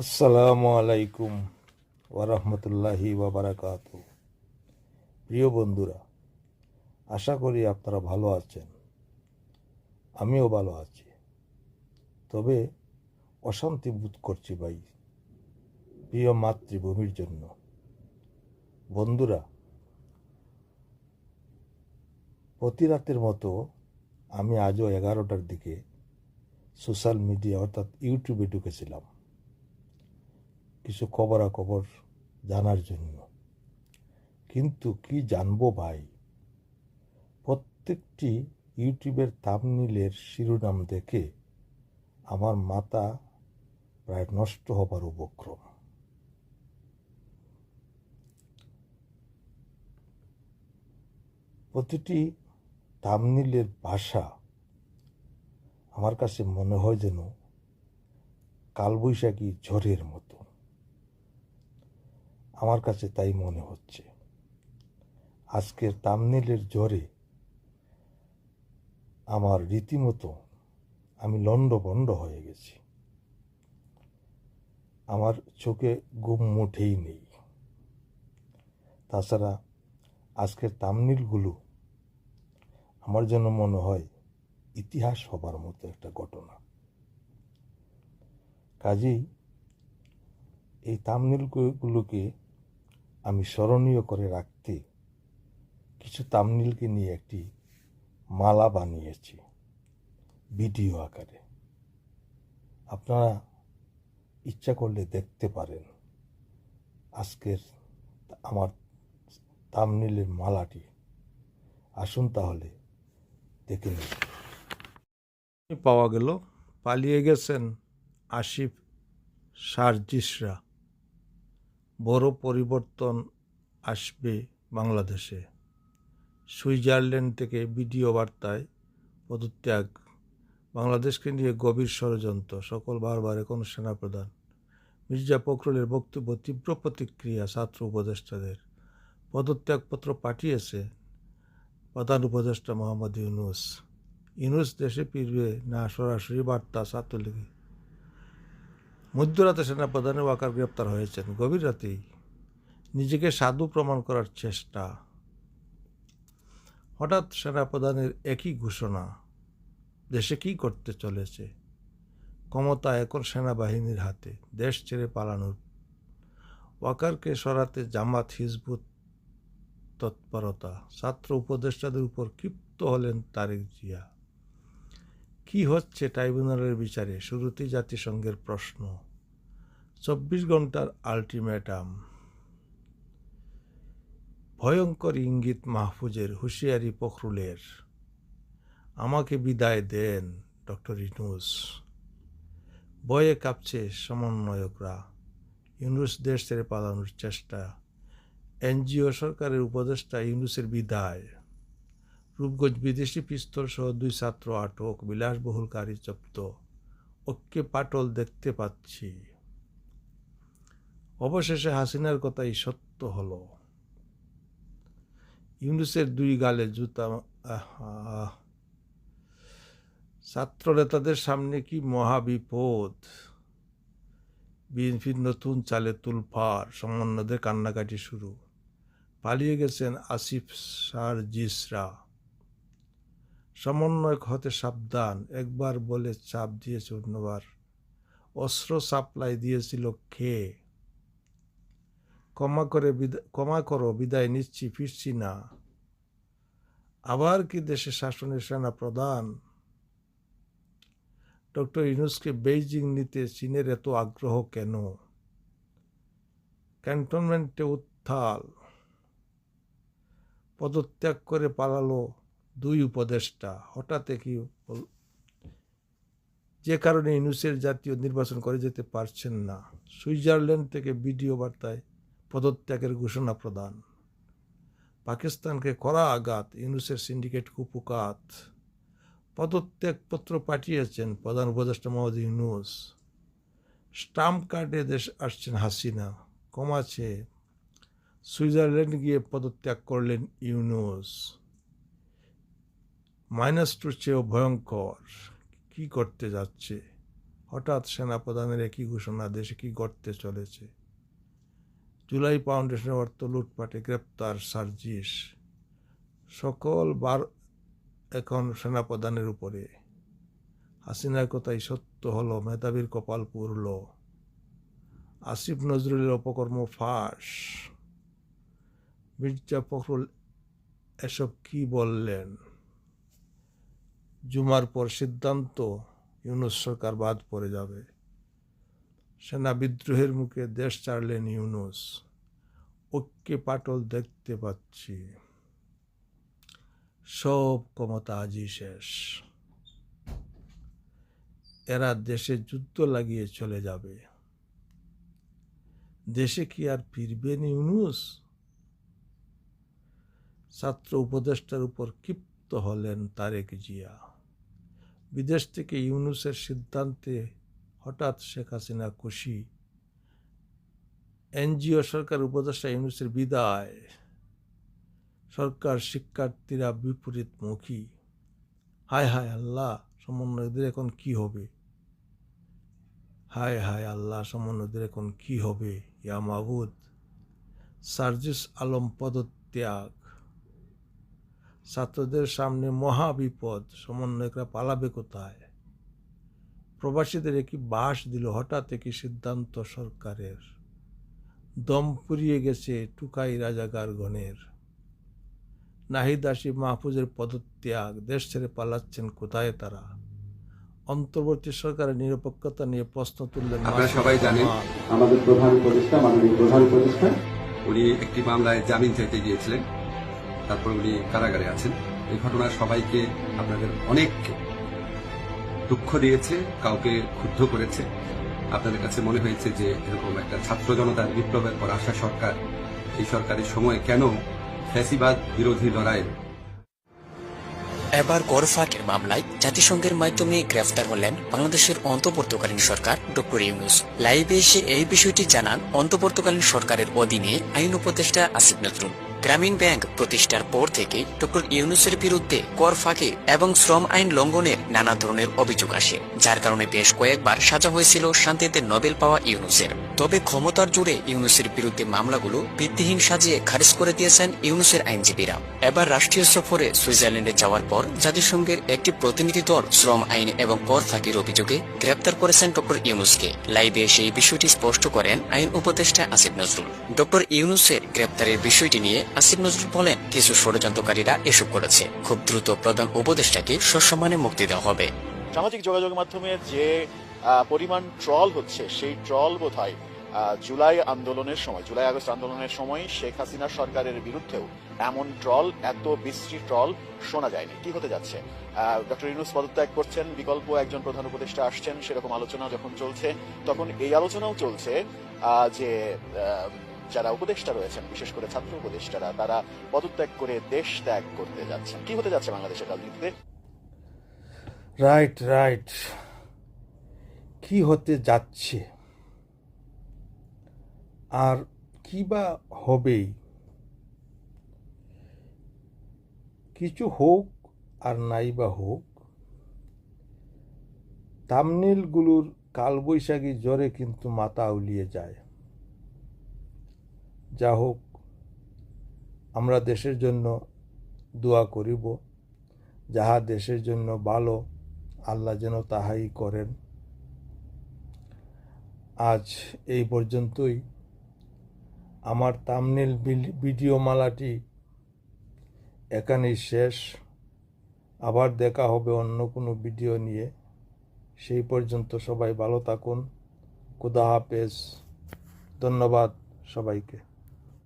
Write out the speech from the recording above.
আসসালামু আলাইকুম ওরহমতুল্লাহি বাবারাকাত প্রিয় বন্ধুরা, আশা করি আপনারা ভালো আছেন। আমিও ভালো আছি। তবে অশান্তি বোধ করছি ভাই, প্রিয় মাতৃভূমির জন্য। বন্ধুরা প্রতি রাতের মতো আমি আজও এগারোটার দিকে সোশ্যাল মিডিয়া অর্থাৎ ইউটিউবে ঢুকেছিলাম। কিছু খবরাখবর জানার জন্য। কিন্তু কি জানব ভাই? প্রত্যেকটি ইউটিউবের তামনিলের শিরোনাম দেখে আমার মাথা প্রায় নষ্ট হবার উপক্রম। প্রতিটি তামনিলের ভাষা আমার কাছে মনে হয় যেন কালবৈশাখী ঝড়ের মতো আমার কাছে তাই মনে হচ্ছে। আজকের তামনিলের জ্বরে আমার রীতিমতো আমি লণ্ডভণ্ড হয়ে গেছি। আমার চোখে ঘুম মুঠেই নেই। তাছাড়া আজকের তামনিলগুলো আমার জন্য মনে হয় ইতিহাস হবার মতো একটা ঘটনা। কাজেই এই তামনিলগুলোকে আমি স্মরণীয় করে রাখতে কিছু তামনিলকে নিয়ে একটি মালা বানিয়েছি, ভিডিও আকারে। আপনারা ইচ্ছা করলে দেখতে পারেন আজকের আমার তামনিলের মালাটি। আসুন তাহলে দেখে নিন পাওয়া গেল, পালিয়ে গেছেন আসিফ সার্জিসরা। বড় পরিবর্তন আসবে বাংলাদেশে। সুইজারল্যান্ড থেকে ভিডিও বার্তায় পদত্যাগ। বাংলাদেশকে নিয়ে গভীর ষড়যন্ত্র, সকল বারবার এখন সেনাপ্রধান। মির্জা ফখরুলের বক্তব্য, তীব্র প্রতিক্রিয়া ছাত্র উপদেষ্টাদের। পদত্যাগপত্র পাঠিয়েছে প্রধান উপদেষ্টা মোহাম্মদ ইউনুস। ইউনুস দেশে ফিরবে না সরাসরি বার্তা ছাত্রলীগে মধ্যরাতে সেনাপ্রধানের ওয়াকার গ্রেপ্তার হয়েছেন। গভীর রাতেই নিজেকে সাধু প্রমাণ করার চেষ্টা। হঠাৎ সেনাপ্রধানের একই ঘোষণা, দেশে কি করতে চলেছে? ক্ষমতা এখন সেনাবাহিনীর হাতে, দেশ ছেড়ে পালানোর। ওয়াকারকে সরাতে জামাত হিজবুত তৎপরতা, ছাত্র উপদেষ্টাদের উপর ক্ষিপ্ত হলেন তারেক জিয়া। কি হচ্ছে ট্রাইব্যুনালের বিচারে? শুরুতেই জাতিসংঘের প্রশ্ন। চব্বিশ ঘণ্টার আলটিমেটাম। ভয়ঙ্কর ইঙ্গিত মাহফুজের হুঁশিয়ারি পখরুলের আমাকে বিদায় দেন ডক্টর ইনুস বয়ে কাঁপছে সমন্বয়করা। ইউনুস দেশ ছেড়ে পালানোর চেষ্টা। এনজিও সরকারের উপদেষ্টা ইউনুসের বিদায়। রূপগঞ্জ বিদেশি পিস্তল সহ দুই ছাত্র আটক বিলাসবহুল গাড়ি জব্দ। ওকে পাটল দেখতে পাচ্ছি। অবশেষে হাসিনার কথাই সত্য হলো। ইউনুসের দুই গালে জুতা, আহা ছাত্র নেতাদের সামনে কি মহাবিপদ? বিএনপির নতুন চালে তুলফার, সমন্বয়দের কান্নাকাটি শুরু। পালিয়ে গেছেন আসিফ সার জিসরা। সমন্বয়ক হতে সাবধান, একবার বলে চাপ দিয়েছে অন্যবার। অস্ত্র সাপ্লাই দিয়েছিল খেয়ে ক্ষমা করে ক্ষমা করো, বিদায় নিচ্ছি, ফিরছি না। আবার কি দেশে শাসনের সেনা প্রধান? ডক্টর ইনুসকে বেইজিং নিতে চীনের এত আগ্রহ কেন? ক্যান্টনমেন্টে উত্থাল। পদত্যাগ করে পালালো দুই উপদেষ্টা। হঠাৎ কি যে কারণে ইনুসের জাতীয় নির্বাচন করে যেতে পারছেন না। সুইজারল্যান্ড থেকে ভিডিও বার্তায় পদত্যাগের ঘোষণা প্রদান। পাকিস্তানকে কড়া আঘাত, ইউনুসের সিন্ডিকেট কুপুকাত পদত্যাগপত্র পাঠিয়েছেন প্রধান উপদেষ্টা মোহাম্মদ ইউনুস। স্টাম্প কার্ডে দেশ আসছেন হাসিনা। কমাছে। সুইজারল্যান্ড গিয়ে পদত্যাগ করলেন ইউনুস। মাইনাস টুর চেয়েও ভয়ঙ্কর। কি করতে যাচ্ছে? হঠাৎ সেনাপ্রধানের একই ঘোষণা, দেশে কি ঘটতে চলেছে? জুলাই ফাউন্ডেশনের অর্থ লুটপাটে গ্রেপ্তার সার্জিস। সকল বার এখন সেনাপ্রধানের উপরে। হাসিনার কথাই সত্য হলো? মেধাবীর কপাল পুরল। আসিফ নজরুলের অপকর্ম ফাঁস। মির্জা ফখরুল এসব কি বললেন? জুমার পর সিদ্ধান্ত, ইউনুস সরকার বাদ পড়ে যাবে। সেনা বিদ্রোহের মুখে দেশ ছাড়লেন ইউনুস। ঐক্যে পাটল দেখতে পাচ্ছি। সব ক্ষমতা আজই শেষ। এরা দেশে যুদ্ধ লাগিয়ে চলে যাবে। দেশে কি আর ফিরবেন ইউনুস? ছাত্র উপদেষ্টার উপর ক্ষিপ্ত হলেন তারেক জিয়া। বিদেশ থেকে ইউনুসের সিদ্ধান্তে হঠাৎ শেখ হাসিনা খুশি। এনজিও সরকার, উপদেষ্টা ইউনুসের বিদায়। সরকার শিক্ষার্থীরা বিপরীতমুখী। হায় হায় আল্লাহ সমন্বয়দের এখন কি হবে? হায় হায় আল্লাহ সমন্বয়দের এখন কি হবে? ইয়া মাহবুদ সার্জিস আলম পদত্যাগ। ছাত্রদের সামনে মহাবিপদ, সমন্বয়করা পালাবে কোথায়? প্রবাসীদের একই বাস দিল। হঠাৎ একই সিদ্ধান্ত সরকারের। দম ফুরিয়ে গেছে টুকাই রাজাগার গণের। নাহিদ মাহফুজের পদত্যাগ দেশ ছেড়ে পালাচ্ছেন কোথায় তারা? অন্তর্বর্তী সরকারের নিরপেক্ষতা নিয়ে প্রশ্ন তুললেন আপনারা সবাই জানেন। আমাদের প্রধান উপদেষ্টা মাননীয় প্রধান উপদেষ্টা উনি একটি মামলায় জামিন চাইতে গিয়েছিলেন। তারপর উনি কারাগারে আছেন। এই ঘটনা সবাইকে আপনাদের অনেক দুঃখ দিয়েছে, কাউকে ক্ষুব্ধ করেছে। আপনাদের কাছে মনে হয়েছে যে এরকম একটা ছাত্র জনতার বিপ্লবের পর আসা সরকার, এই সরকারের সময় কেন ফ্যাসিবাদ বিরোধী লড়াইয়ের এবার গড়ফাটের মামলায় জাতিসংঘের মাধ্যমে গ্রেফতার হলেন বাংলাদেশের অন্তর্বর্তীকালীন সরকার ডক্টর ইউনুস। লাইভে এসে এই বিষয়টি জানান অন্তর্বর্তীকালীন সরকারের অধীনে আইন উপদেষ্টা আসিফ নজরুল। গ্রামীণ ব্যাংক প্রতিষ্ঠার পর থেকে ডক্টর ইউনুসের বিরুদ্ধে কর ফাঁকি এবং শ্রম আইন লঙ্ঘনের নানা ধরনের অভিযোগ আসে, যার কারণে বেশ কয়েকবার সাজা হয়েছিল শান্তিতে নোবেল পাওয়া ইউনুসের। তবে ক্ষমতার জুড়ে ইউনুসের বিরুদ্ধে মামলাগুলো ভিত্তিহীন সাজিয়ে খারিজ করে দিয়েছেন ইউনুসের আইনজীবীরা। এবার রাষ্ট্রীয় সফরে সুইজারল্যান্ডে যাওয়ার পর জাতিসংঘের একটি প্রতিনিধি দল শ্রম আইন এবং কর ফাঁকির অভিযোগে গ্রেপ্তার করেছেন ডক্টর ইউনুসকে। লাইভে এসে এই বিষয়টি স্পষ্ট করেন আইন উপদেষ্টা আসিফ নজরুল। ডক্টর ইউনুসের গ্রেপ্তারের বিষয়টি নিয়ে আসিফ নজরুল বলেন, কিছু ষড়যন্ত্রকারীরা এসব করেছে। খুব দ্রুত প্রধান উপদেষ্টাকে সসম্মানে মুক্তি দেওয়া হবে। সামাজিক যোগাযোগ মাধ্যমে যে পরিমাণ ট্রল হচ্ছে, সেই ট্রল বোধ জুলাই আন্দোলনের সময়, জুলাই আগস্ট আন্দোলনের সময় শেখ হাসিনা সরকারের বিরুদ্ধেও এমন ট্রল, এত বিশ্রী ট্রল শোনা যায়নি। কি হতে যাচ্ছে? ডক্টর ইউনুস পদত্যাগ করছেন, বিকল্প একজন প্রধান উপদেষ্টা আসছেন, সেরকম আলোচনা যখন চলছে, তখন এই আলোচনাও চলছে যে যারা উপদেষ্টা রয়েছেন, বিশেষ করে ছাত্র উপদেষ্টারা, তারা পদত্যাগ করে দেশ ত্যাগ করতে যাচ্ছেন। কি হতে যাচ্ছে বাংলাদেশের রাজনীতিতে? রাইট রাইট কি হতে যাচ্ছে? আর কি বা হবেই? কিছু হোক আর নাই বা হোক, তামনিলগুলোর কালবৈশাখী জ্বরে কিন্তু মাথা উলিয়ে যায়। যা হোক, আমরা দেশের জন্য দোয়া করিব। যাহা দেশের জন্য ভালো, আল্লাহ যেন তাহাই করেন। আজ এই পর্যন্তই। আমার তামনেল ভিডিও মালাটি এখানেই শেষ। আবার দেখা হবে অন্য কোনো ভিডিও নিয়ে। সেই পর্যন্ত সবাই ভালো থাকুন। খুদা হাফেজ। ধন্যবাদ সবাইকে।